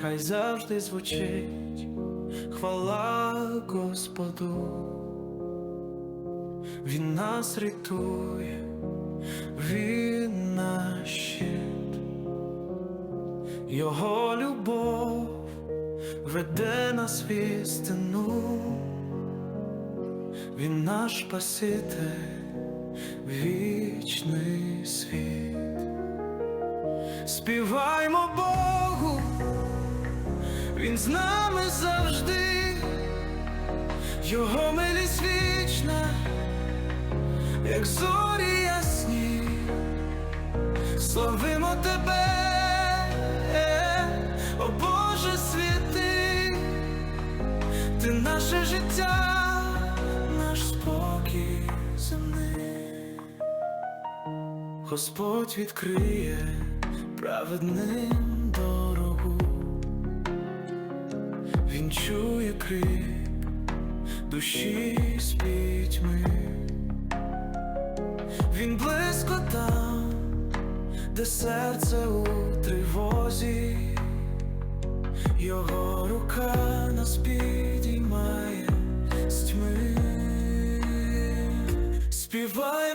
хай завжди звучить хвала Господу. Він нас рятує, він наш щит, Його любов веде нас в істину, він наш Спаситель, вічний світ. Співаймо Богу, Він з нами завжди, Його милість вічна, як зорі ясні, славимо тебе, о Боже святий, ти наше життя, наш спокій земний. Господь відкриє праведним крик душі з пітьми, Він близько там, де серце у тривозі, Його рука нас підіймає з тьми. Співаймо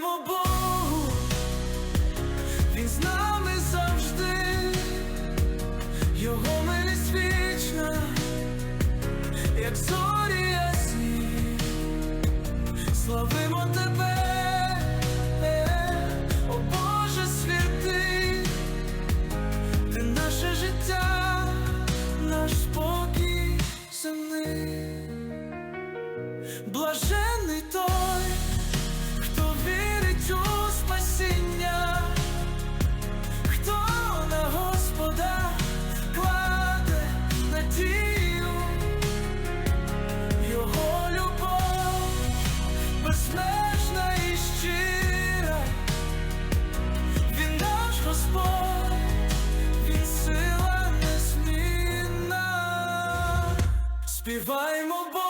блажений той, хто вірить у спасіння, хто на Господа кладе надію, його любов безмежна і щира, він наш Господь, він сила незмінна, співаймо.